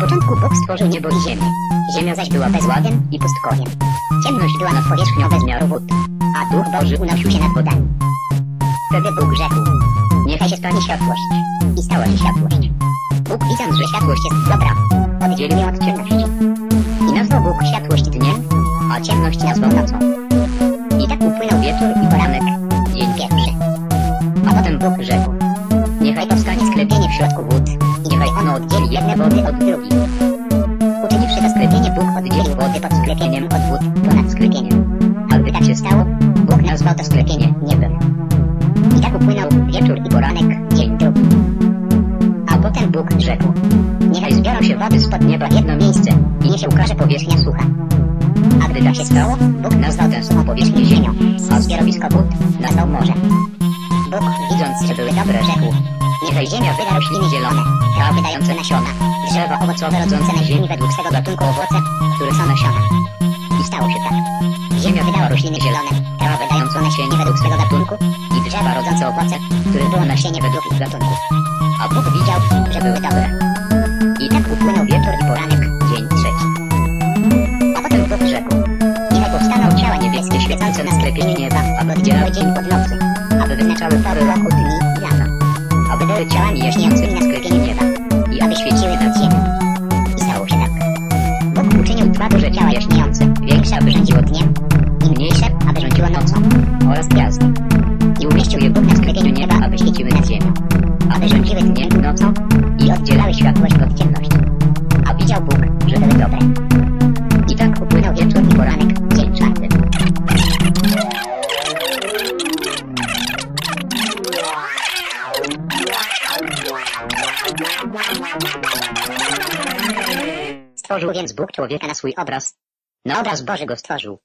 Bóg stworzył niebo i ziemię. Ziemia zaś była bezładem i pustkowiem. Ciemność była nad powierzchnią bezmiaru wód, a Duch Boży unosił się nad wodami. Wtedy Bóg rzekł, niechaj się stanie światłość. I stała się światłość. Bóg widząc, że światłość jest dobra, oddzielił ją od ciemności. I nazwał Bóg światłość dniem, a ciemność nazwał nocą. I tak upłynął wieczór i poranek, dzień pierwszy. A potem Bóg rzekł, niechaj powstanie sklepienie w środku wód niechaj ono oddzieli jedne wody od drugich. Uczyniwszy to sklepienie, Bóg oddzielił wody pod sklepieniem od wód ponad sklepieniem. A gdy tak się stało, Bóg nazwał to sklepienie niebem. I tak upłynął wieczór i poranek, dzień drugi. A potem Bóg rzekł, niechaj zbiorą się wody spod nieba w jedno miejsce i niech się ukaże powierzchnia sucha. A gdy tak się stało, Bóg nazwał tę suchą powierzchnię ziemią, a zbiorowisko wód nazwał morze. Bóg, widząc, że były dobre, rzekł, niechaj ziemia wyda rośliny zielone, dające nasiona, drzewa owocowe rodzące na ziemi według swego gatunku owoce, które są nasiona. I stało się tak. Ziemia wydała rośliny zielone, trawy dające nasienie według swego gatunku i drzewa rodzące owoce, które było nasienie według ich gatunku. A Bóg widział, że były dobre. I tak upłynął wieczór i poranek, dzień trzeci. A potem Bóg rzekł, niechaj powstaną ciała niebieskie świecące na sklepieniu nieba, aby oddzielały dzień od nocy, aby wyznaczały pory roku, dni i lata, aby były ciałami jaśniejącymi na oraz gwiazdy. I umieścił je Bóg na nieba, aby świeciły nad ziemią, aby rządziły dniem nocą i oddzielały światłość od ciemności. A widział Bóg, że były dobre. I tak upłynął wieczór i poranek, dzień czwarty. Stworzył więc Bóg człowieka na swój obraz. Na obraz Boży go stworzył.